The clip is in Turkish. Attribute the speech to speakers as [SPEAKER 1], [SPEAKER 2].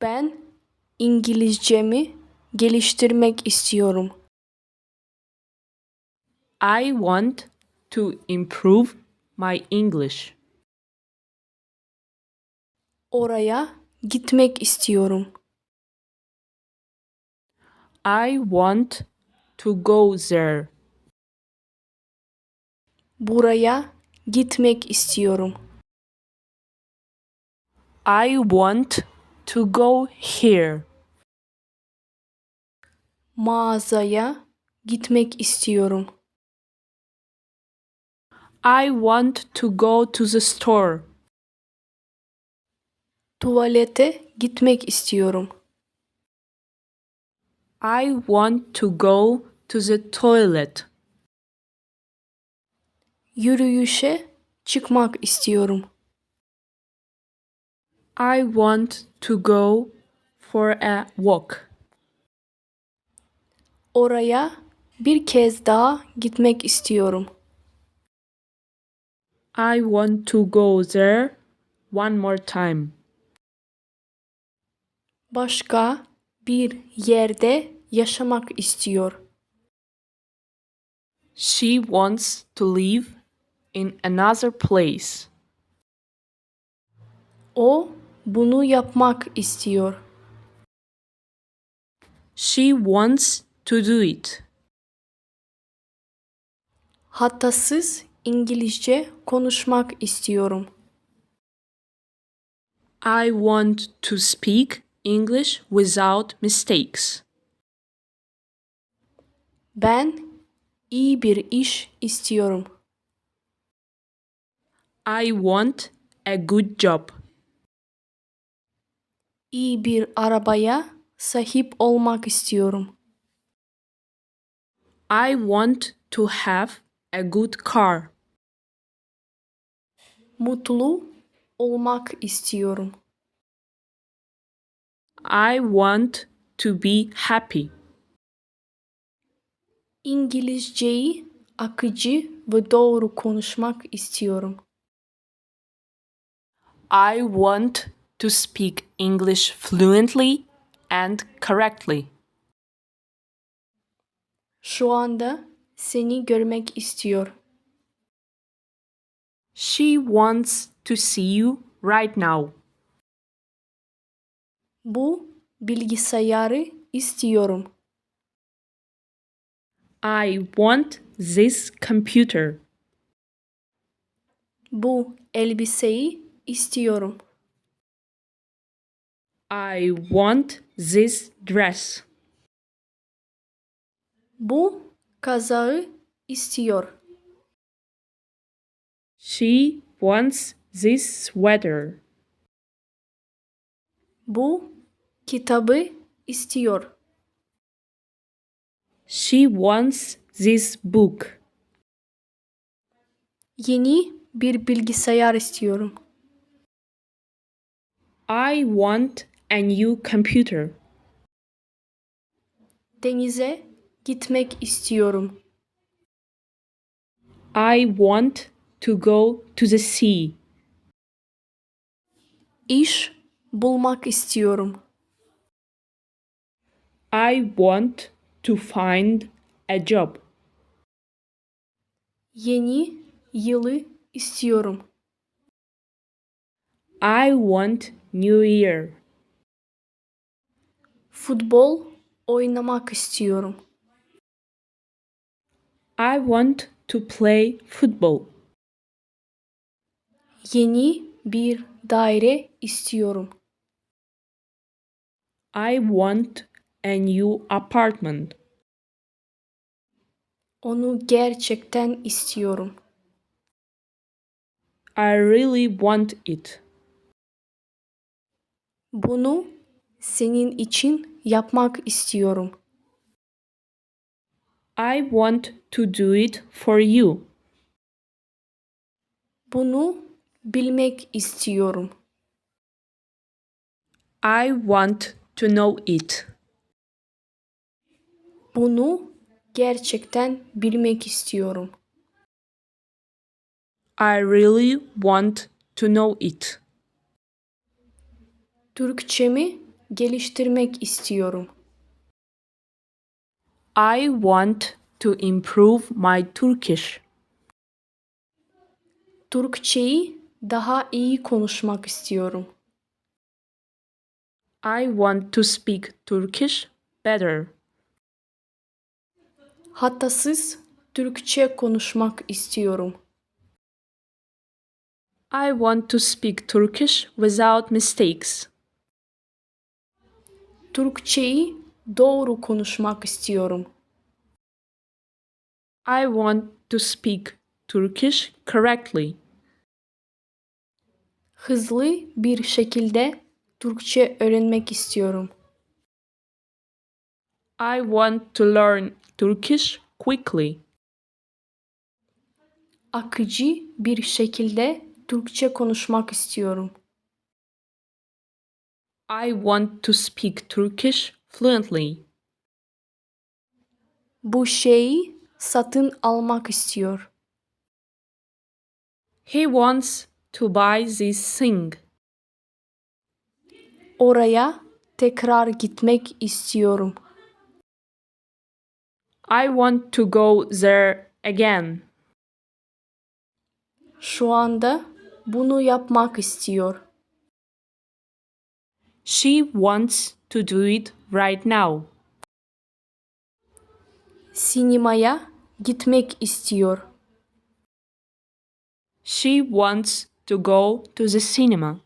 [SPEAKER 1] Ben İngilizcemi geliştirmek istiyorum.
[SPEAKER 2] I want to improve my English.
[SPEAKER 1] Oraya gitmek istiyorum.
[SPEAKER 2] I want to go there.
[SPEAKER 1] Buraya gitmek istiyorum.
[SPEAKER 2] I want to go here.
[SPEAKER 1] Mağazaya gitmek istiyorum.
[SPEAKER 2] I want to go to the store.
[SPEAKER 1] Tuvalete gitmek istiyorum.
[SPEAKER 2] I want to go to the toilet.
[SPEAKER 1] Yürüyüşe çıkmak istiyorum.
[SPEAKER 2] I want to go for a walk.
[SPEAKER 1] Oraya bir kez daha gitmek istiyorum.
[SPEAKER 2] I want to go there one more time.
[SPEAKER 1] Başka bir yerde yaşamak istiyor.
[SPEAKER 2] She wants to live in another place.
[SPEAKER 1] O bunu yapmak istiyor.
[SPEAKER 2] She wants to do it.
[SPEAKER 1] Hatasız İngilizce konuşmak istiyorum.
[SPEAKER 2] I want to speak English without mistakes.
[SPEAKER 1] Ben iyi bir iş istiyorum.
[SPEAKER 2] I want a good job.
[SPEAKER 1] İyi bir arabaya sahip olmak istiyorum.
[SPEAKER 2] I want to have a good car.
[SPEAKER 1] Mutlu olmak istiyorum.
[SPEAKER 2] I want to be happy.
[SPEAKER 1] İngilizceyi akıcı ve doğru konuşmak istiyorum.
[SPEAKER 2] I want to speak English fluently and correctly.
[SPEAKER 1] Şu anda seni görmek istiyor.
[SPEAKER 2] She wants to see you right now.
[SPEAKER 1] Bu bilgisayarı istiyorum.
[SPEAKER 2] I want this computer.
[SPEAKER 1] Bu elbiseyi istiyorum.
[SPEAKER 2] I want this dress.
[SPEAKER 1] Bu kazağı istiyor.
[SPEAKER 2] She wants this sweater.
[SPEAKER 1] Bu kitabı istiyor.
[SPEAKER 2] She wants this book.
[SPEAKER 1] Yeni bir bilgisayar istiyorum.
[SPEAKER 2] I want a new computer.
[SPEAKER 1] Denize gitmek istiyorum.
[SPEAKER 2] I want to go to the sea.
[SPEAKER 1] İş bulmak istiyorum.
[SPEAKER 2] I want to find a job.
[SPEAKER 1] Yeni yılı istiyorum.
[SPEAKER 2] I want New Year.
[SPEAKER 1] Futbol oynamak istiyorum.
[SPEAKER 2] I want to play football.
[SPEAKER 1] Yeni bir daire istiyorum.
[SPEAKER 2] I want a new apartment.
[SPEAKER 1] Onu gerçekten istiyorum.
[SPEAKER 2] I really want it.
[SPEAKER 1] Bunu senin için yapmak istiyorum.
[SPEAKER 2] I want to do it for you.
[SPEAKER 1] Bunu bilmek istiyorum.
[SPEAKER 2] I want to know it.
[SPEAKER 1] Bunu gerçekten bilmek istiyorum.
[SPEAKER 2] I really want to know it.
[SPEAKER 1] Türkçemi geliştirmek istiyorum.
[SPEAKER 2] I want to improve my Turkish.
[SPEAKER 1] Türkçeyi daha iyi konuşmak istiyorum.
[SPEAKER 2] I want to speak Turkish better.
[SPEAKER 1] Hatasız Türkçe konuşmak istiyorum.
[SPEAKER 2] I want to speak Turkish without mistakes.
[SPEAKER 1] Türkçeyi doğru konuşmak istiyorum.
[SPEAKER 2] I want to speak Turkish correctly.
[SPEAKER 1] Hızlı bir şekilde Türkçe öğrenmek istiyorum.
[SPEAKER 2] I want to learn Turkish quickly.
[SPEAKER 1] Akıcı bir şekilde Türkçe konuşmak istiyorum.
[SPEAKER 2] I want to speak Turkish fluently.
[SPEAKER 1] Bu şeyi satın almak istiyor.
[SPEAKER 2] He wants to buy this thing.
[SPEAKER 1] Oraya tekrar gitmek istiyorum.
[SPEAKER 2] I want to go there again.
[SPEAKER 1] Şu anda bunu yapmak istiyor.
[SPEAKER 2] She wants to do it right now.
[SPEAKER 1] Sinemaya gitmek istiyor.
[SPEAKER 2] She wants to go to the cinema.